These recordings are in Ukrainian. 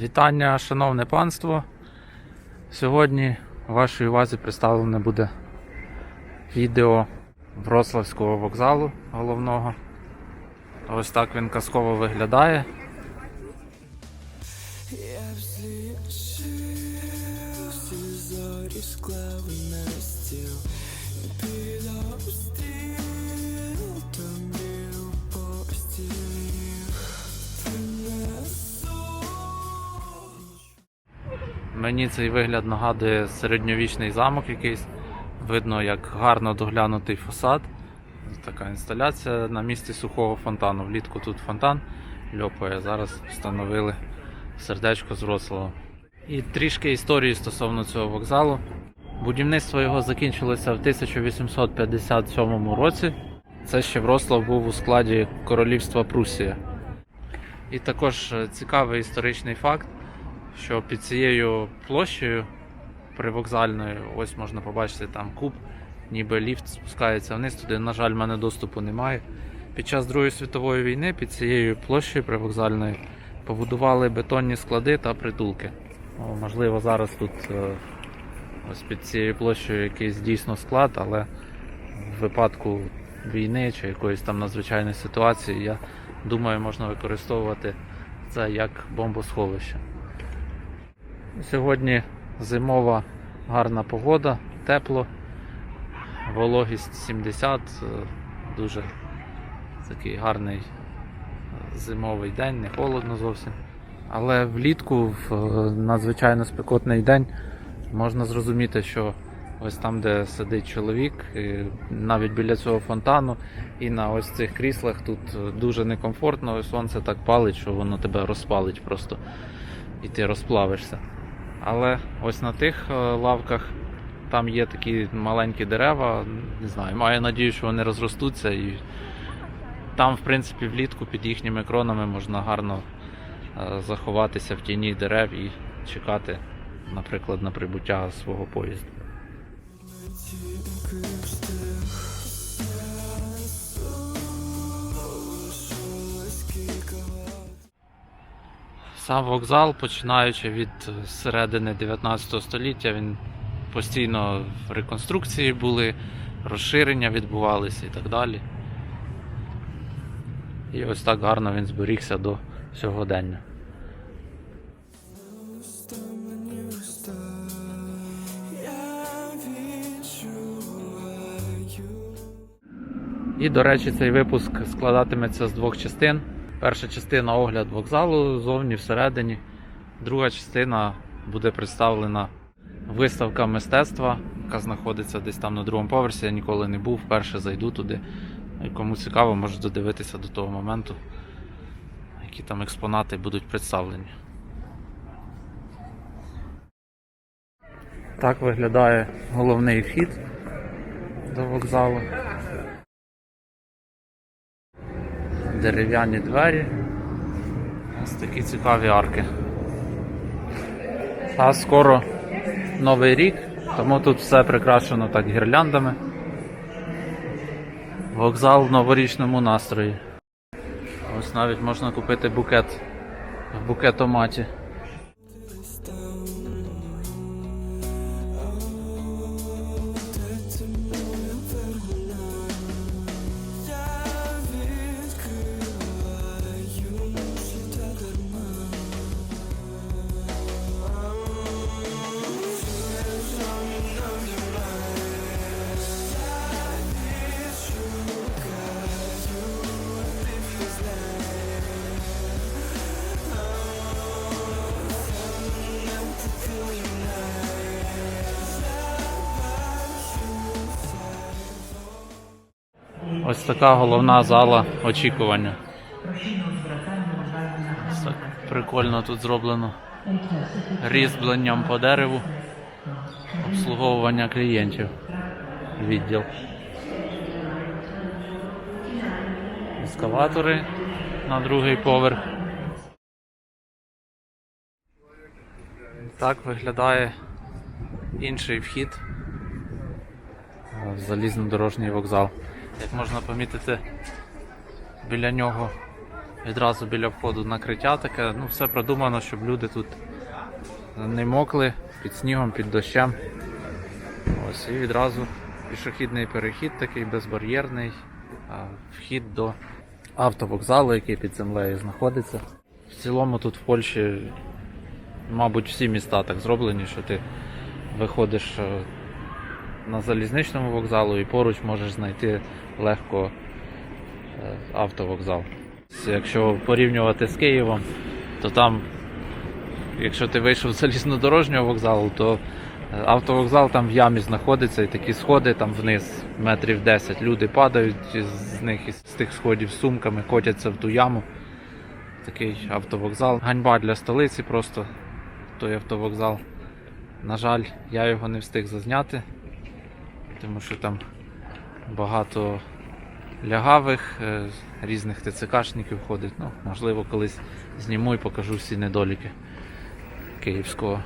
Вітання, шановне панство. Сьогодні вашій увазі представлене буде відео Вроцлавського вокзалу головного. Ось так він казково виглядає. Я Мені цей вигляд нагадує середньовічний замок якийсь. Видно, як гарно доглянутий фасад. Така інсталяція на місці сухого фонтану. Влітку тут фонтан льопає. Зараз встановили сердечко з Вроцлава. І трішки історії стосовно цього вокзалу. Будівництво його закінчилося в 1857 році. Це ще Вроцлав був у складі Королівства Прусія. І також е, цікавий історичний факт, що під цією площею привокзальною, ось можна побачити там куб, ніби ліфт спускається вниз, туди, на жаль, в мене доступу немає. Під час Другої світової війни під цією площею привокзальною побудували бетонні склади та притулки. Можливо, зараз тут е, ось під цією площею якийсь дійсно склад, але в випадку війни чи якоїсь там надзвичайної ситуації, я думаю, можна використовувати це як бомбосховище. Сьогодні зимова гарна погода, тепло, вологість 70, е, дуже такий гарний е, зимовий день, не холодно зовсім. Але влітку, в е, надзвичайно спекотний день, можна зрозуміти, що ось там, де сидить чоловік, навіть біля цього фонтану, і на ось цих кріслах тут дуже некомфортно, сонце так палить, що воно тебе розпалить просто і ти розплавишся. Але ось на тих е, лавках там є такі маленькі дерева. Не знаю, маю надію, що вони розростуться і там, в принципі, влітку під їхніми кронами можна гарно е, заховатися в тіні дерев і чекати, наприклад, на прибуття свого поїзду. Сам вокзал, починаючи від е, середини 19 століття, він постійно в реконструкції були, розширення відбувалися і так далі. І ось так гарно він зберігся до сьогодення. І, до речі, цей випуск складатиметься з двох частин. Перша частина огляд вокзалу зовні всередині. Друга частина буде представлена виставка мистецтва, яка знаходиться десь там на другому поверсі. Я ніколи не був, вперше зайду туди. Кому цікаво, може додивитися до того моменту, які там експонати будуть представлені. Так виглядає головний вхід до вокзалу. Дерев'яні двері. Ось такі цікаві арки. А скоро Новий рік, тому тут все прикрашено так гірляндами. Вокзал в новорічному настрої. Ось навіть можна купити букет в букетоматі. Ось така головна зала очікування. Ось так прикольно тут зроблено. Різьбленням по дереву. Обслуговування клієнтів. Відділ. Ескаватори на другий поверх. Так виглядає інший вхід в залізнодорожній вокзал. Як можна помітити, біля нього Відразу біля входу накриття таке. Ну, все продумано, щоб люди тут не мокли під снігом, під дощем. Ось і відразу пішохідний перехід такий безбар'єрний. Вхід до автовокзалу, який під землею знаходиться. В цілому тут в Польщі, мабуть, всі міста так зроблені, що ти виходиш е, на залізничному вокзалу і поруч можеш знайти легко е, автовокзал. Якщо порівнювати з Києвом, то там, якщо ти вийшов з залізнодорожнього вокзалу, то е, автовокзал там в ямі знаходиться і такі сходи там вниз, метрів 10. Люди падають з них з тих сходів з сумками, котяться в ту яму. Такий автовокзал. Ганьба для столиці просто той автовокзал. На жаль, я його не встиг зазняти, тому що там багато лягавих, е, різних ТЦКшників ходить. Ну, можливо, колись зніму і покажу всі недоліки київського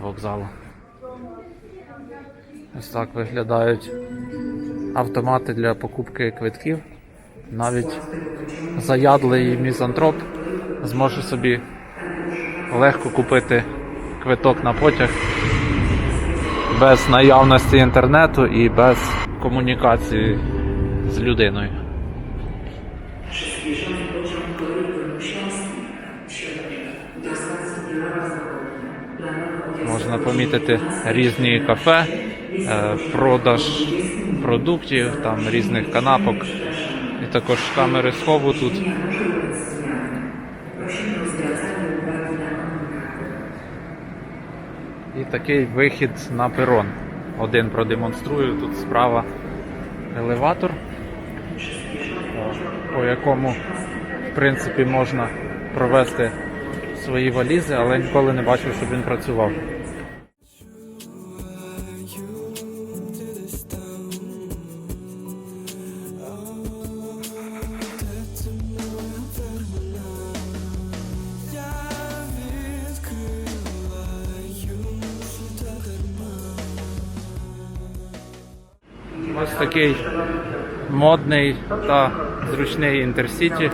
вокзалу. Ось так виглядають автомати для покупки квитків. Навіть заядлий мізантроп зможе собі легко купити квиток на потяг без наявності інтернету і без комунікації з людиною. Можна помітити різні кафе, е, продаж продуктів, там різних канапок. І також камери схову тут. Такий вихід на перон. Один продемонструю, тут справа елеватор, по якому в принципі можна провести свої валізи, але ніколи не бачив, щоб він працював. Такий модний та зручний інтерсіті.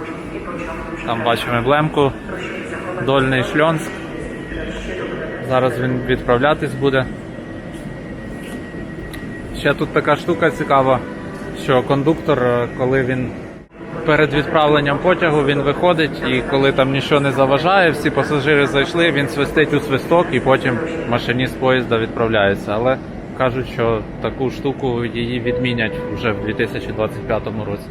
Там бачимо емблемку. Дольний шльонськ. Зараз він відправлятись буде. Ще тут така штука цікава, що кондуктор, е, коли він перед відправленням потягу він виходить і коли там нічого не заважає, всі пасажири зайшли, він свистить у свисток і потім машиніст поїзда відправляється. Але кажуть, що таку штуку її відмінять вже в 2025 році.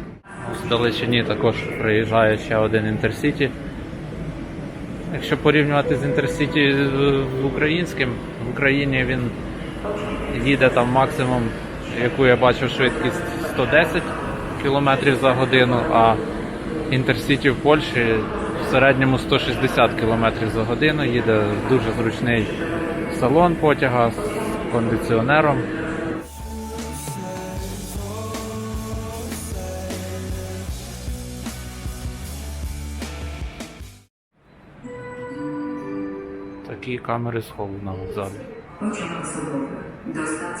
В Далечині також приїжджає ще один інтерсіті. Якщо порівнювати з інтерсіті з українським, в Україні він їде там максимум, яку я бачив, швидкість 110 км за годину, а інтерсіті в Польщі в середньому 160 км за годину. Їде дуже зручний салон потяга з кондиціонером. Такі камери схову на вокзалі.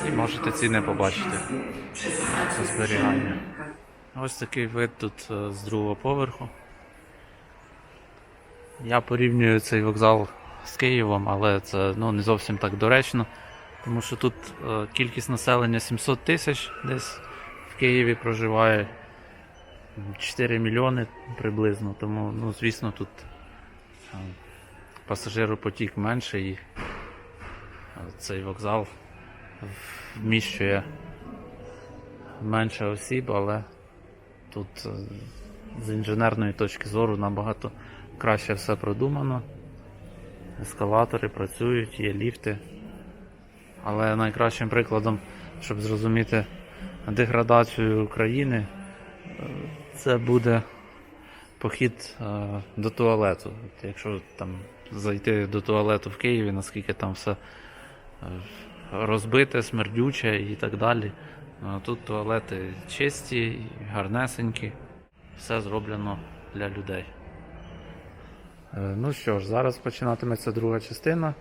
І можете ціни побачити. Це зберігання. Ось такий вид тут е, з другого поверху. Я порівнюю цей вокзал з Києвом, але це ну, не зовсім так доречно, тому що тут е, кількість населення 700 тисяч десь в Києві проживає 4 мільйони приблизно, тому ну, звісно тут е, пасажиропотік менше і е, цей вокзал вміщує менше осіб, але тут з інженерної точки зору набагато краще все продумано. Ескалатори працюють, є ліфти. Але найкращим прикладом, щоб зрозуміти деградацію України, е, це буде похід е, до туалету. Якщо там зайти до туалету в Києві, наскільки там все е, розбите, смердюче і так далі. Тут туалети чисті, гарнесенькі, все зроблено для людей. Ну що ж, зараз починатиметься друга частина.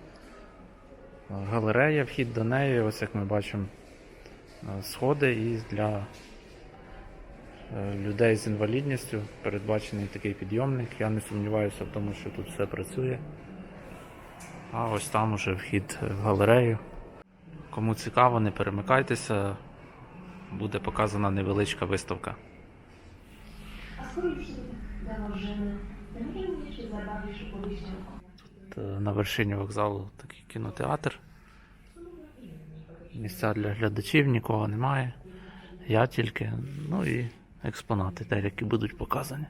Галерея, вхід до неї, ось як ми бачимо, е, сходи і для е, людей з інвалідністю. Передбачений такий підйомник. Я не сумніваюся в тому, що тут все працює. А ось там уже вхід в галерею. Кому цікаво, не перемикайтеся. Буде показана невеличка виставка. A skoro już się to nie wiem jeszcze zabawisz opowieścią o На вершині вокзалу такий кінотеатр. Місця для глядачів нікого немає. Я тільки, ну і експонати деякі будуть показані.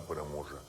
Переможе.